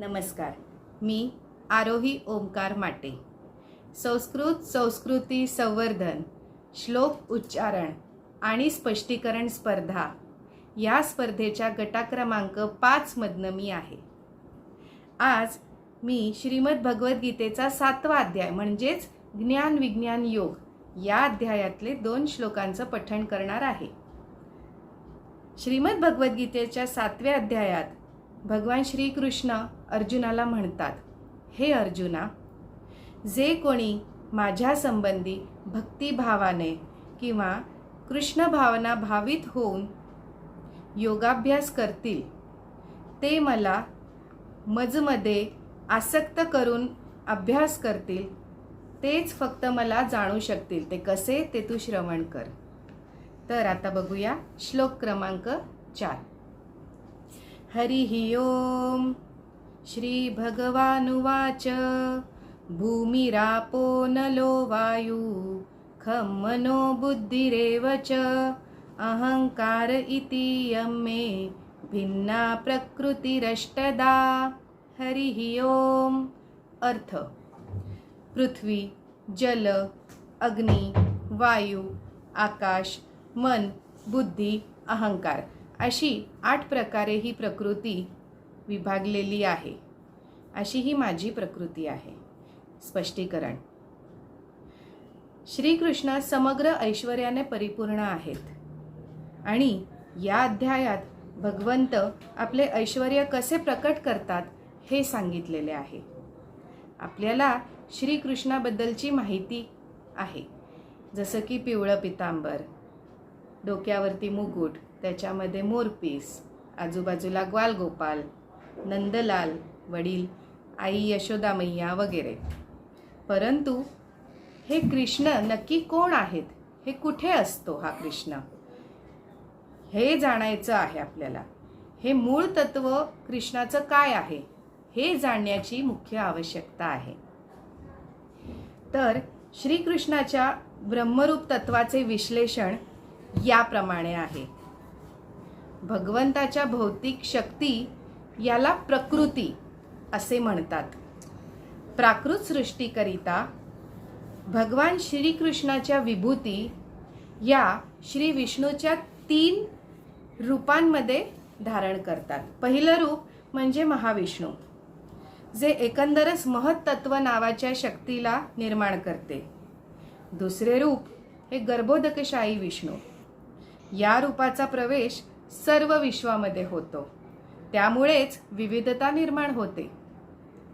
नमस्कार. मी आरोही ओंकार माटे. संस्कृत संस्कृती संवर्धन श्लोक उच्चारण आणि स्पष्टीकरण स्पर्धा या स्पर्धेच्या गटाक्रमांक पाचमधनं मी आहे. आज मी श्रीमद भगवद्गीतेचा सातवा अध्याय म्हणजेच ज्ञान विज्ञान योग या अध्यायातले दोन श्लोकांचं पठण करणार आहे. श्रीमद भगवद्गीतेच्या सातव्या अध्यायात भगवान श्रीकृष्ण अर्जुनाला म्हणतात हे अर्जुना जे कोणी माझ्यासंबंधी भक्तिभावाने किंवा कृष्ण भावना भावित होऊन योगाभ्यास करतील ते मला मजमध्ये आसक्त करून अभ्यास करतील तेच फक्त मला जाणू शकतील. ते कसे? ते तू श्रवण कर. तर आता बघूया श्लोक क्रमांक चार. हरिः ॐ श्रीभगवानुवाच। भूमिरापो नलो वायु। खं मनो बुद्धिरेव च। अहङ्कार इति यं मे भिन्ना प्रकृतिरष्टदा। हरिः ॐ अर्थ। पृथ्वी जल अग्नी वायू आकाश मन बुद्धी अहंकार। अशी आठ प्रकारे ही प्रकृती विभागलेली आहे. अशी ही माझी प्रकृती आहे. स्पष्टीकरण. श्रीकृष्ण समग्र ऐश्वर्याने परिपूर्ण आहेत. आणि या अध्यायात भगवंत आपले ऐश्वर कसे प्रकट करतात हे सांगितलेले आहे. आपल्याला श्रीकृष्णाबद्दलची माहिती आहे. जसं की पिवळं पितांबर डोक्यावरती मुकुट त्याच्यामध्ये मोरपीस आजूबाजूला ग्वालगोपाल नंदलाल वडील आई यशोदा मैया वगैरे. परंतु हे कृष्ण नक्की कोण आहेत? हे कुठे असतो हा कृष्ण? हे जाणायचं आहे आपल्याला. हे मूळ तत्व कृष्णाचं काय आहे? हे जाणण्याची मुख्य आवश्यकता आहे. तर श्रीकृष्णाच्या ब्रह्मरूप तत्वाचे विश्लेषण याप्रमाणे आहे. भगवंताच्या भौतिक शक्ती याला प्रकृती असे म्हणतात. प्राकृत सृष्टीकरिता भगवान श्रीकृष्णाच्या विभूती या श्री विष्णूच्या तीन रूपांमध्ये धारण करतात. पहिलं रूप म्हणजे महाविष्णू जे एकंदरच महत्त्व नावाच्या शक्तीला निर्माण करते. दुसरे रूप हे गर्भोदकशाही विष्णू. या रूपाचा प्रवेश सर्व विश्वामध्ये होतो. त्यामुळेच विविधता निर्माण होते.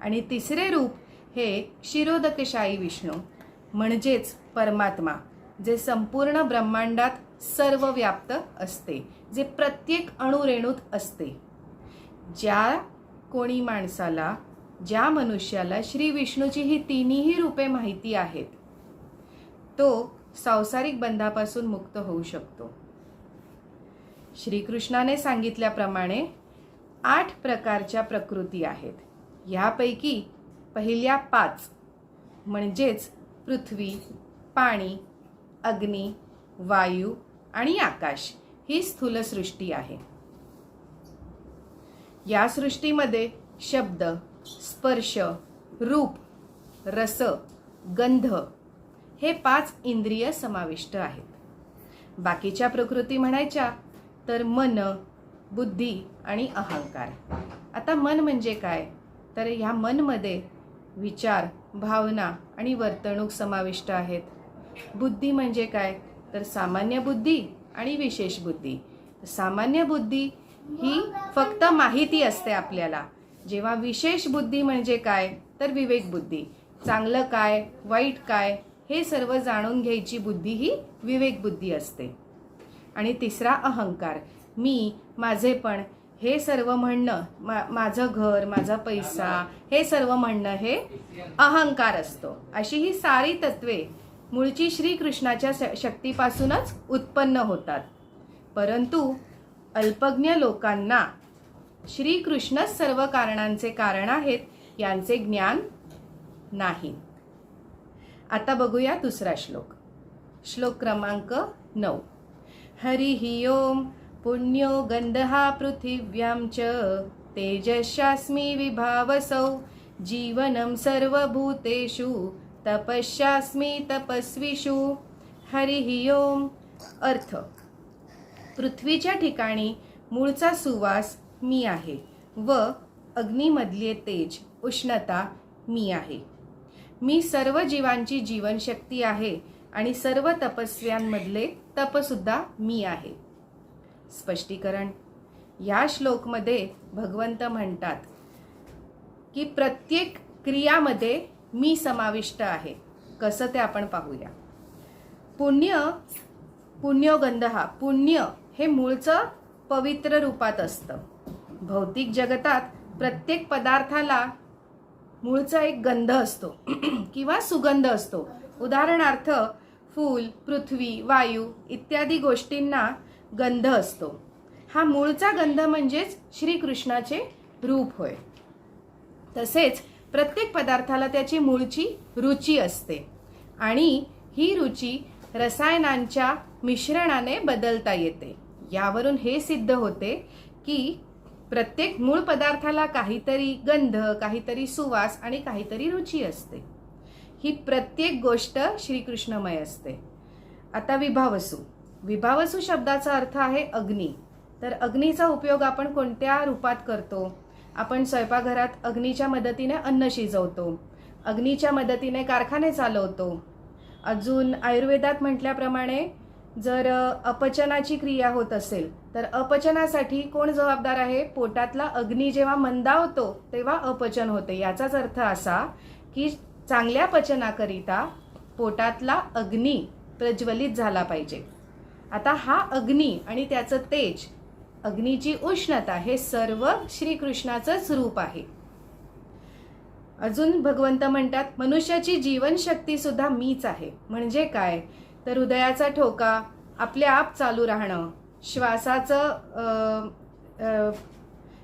आणि तिसरे रूप हे शिरोदकशाही विष्णू म्हणजेच परमात्मा जे संपूर्ण ब्रह्मांडात सर्व व्याप्त असते जे प्रत्येक अणुरेणूत असते. ज्या कोणी माणसाला ज्या मनुष्याला श्री विष्णूची ही तिन्ही रूपे माहिती आहेत तो सांसारिक बंधापासून मुक्त होऊ शकतो. श्रीकृष्णाने सांगितल्याप्रमाणे आठ प्रकारच्या प्रकृती आहेत. ह्यापैकी पहिल्या पाच म्हणजेच पृथ्वी पाणी अग्नी वायू आणि आकाश ही स्थूल सृष्टी आहे. या सृष्टीमध्ये शब्द स्पर्श रूप रस गंध हे पाच इंद्रिय समाविष्ट आहेत. बाकीच्या प्रकृती म्हणायच्या तर मन बुद्धी आणि अहंकार. आता मन म्हणजे काय? तर ह्या मनमध्ये विचार भावना आणि वर्तणूक समाविष्ट आहेत. बुद्धी म्हणजे काय? तर सामान्य बुद्धी आणि विशेष बुद्धी. सामान्य बुद्धी ही फक्त माहिती असते आपल्याला. जेव्हा विशेष बुद्धी म्हणजे काय? तर विवेक बुद्धी. चांगलं काय? वाईट काय? हे सर्व जाणून घ्यायची बुद्धी ही विवेक बुद्धी असते. आणि तिसरा अहंकार. मी माझेपण हे सर्व म्हणणं मा माझं घर माझा पैसा हे सर्व म्हणणं हे अहंकार असतो. अशी ही सारी तत्वे मूळची श्रीकृष्णाच्या शक्तीपासूनच उत्पन्न होतात. परंतु अल्पज्ञ लोकांना श्रीकृष्णच सर्व कारणांचे कारण आहेत यांचे ज्ञान नाही. आता बघूया दुसरा श्लोक. श्लोक क्रमांक नऊ. हरिः ओम। पुण्यो गन्धः पृथिव्यां च। तेजस्यास्मि विभावसौ। जीवनं सर्वभूतेषु। तपस्यास्मि तपस्विषु। हरिः ओम। अर्थ। पृथ्वीच्या ठिकाणी मूळचा सुवास मी आहे व अग्नीमधले तेज उष्णता मी आहे. मी सर्व जीवांची जीवनशक्ती आहे आणि सर्व तपस्व्यांमधले तपसुद्धा मी आहे. स्पष्टीकरण. या श्लोकमध्ये भगवंत म्हणतात की प्रत्येक क्रियामध्ये मी समाविष्ट आहे. कसं ते आपण पाहूया. पुण्य पुण्योगंध हा पुण्य हे मूळचं पवित्र रूपात असतं. भौतिक जगतात प्रत्येक पदार्थाला मूळचा एक गंध असतो. किंवा सुगंध असतो. उदाहरणार्थ फूल पृथ्वी वायू इत्यादी गोष्टींना गंध असतो. हा मूळचा गंध म्हणजेच श्रीकृष्णाचे रूप होय. तसेच प्रत्येक पदार्थाला त्याची मूळची रुची असते आणि ही रुची रसायनांच्या मिश्रणाने बदलता येते. यावरून हे सिद्ध होते की प्रत्येक मूळ पदार्थाला काहीतरी गंध काहीतरी सुवास आणि काहीतरी रुची असते. ही प्रत्येक गोष्ट श्रीकृष्णमय असते. आता विभावसू. विभावसू शब्दाचा अर्थ आहे अग्नी. तर अग्नीचा उपयोग आपण कोणत्या रूपात करतो? आपण स्वयंपाकघरात अग्नीच्या मदतीने अन्न शिजवतो. अग्नीच्या मदतीने कारखाने चालवतो. अजून आयुर्वेदात म्हटल्याप्रमाणे जर अपचनाची क्रिया होत असेल तर अपचनासाठी कोण जबाबदार आहे? पोटातला अग्नी जेव्हा मंदावतो तेव्हा अपचन होते. याचाच अर्थ असा की चांगल्या पचनाकरिता पोटातला अग्नी प्रज्वलित झाला पाहिजे. आता हा अग्नी आणि त्याचं तेज अग्नीची उष्णता हे सर्व श्रीकृष्णाचंच रूप आहे. अजून भगवंत म्हणतात मनुष्याची जीवनशक्ती सुद्धा मीच आहे. म्हणजे काय? तर हृदयाचा ठोका आपल्या आप चालू राहणं श्वासाचं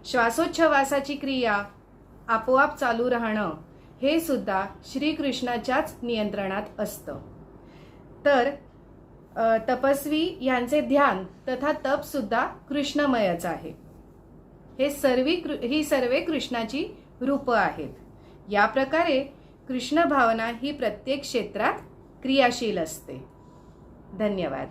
श्वासोच्छवासाची क्रिया आपोआप चालू राहणं हे सुद्धा श्रीकृष्णाच्याच नियंत्रणात असतं. तर तपस्वी यांचे ध्यान तथा तप सुद्धा कृष्णमयच आहे. हे सर्वी कृ- ही सर्वे कृष्णाची रूपं आहेत. या प्रकारे कृष्ण भावना ही प्रत्येक क्षेत्रात क्रियाशील असते. धन्यवाद.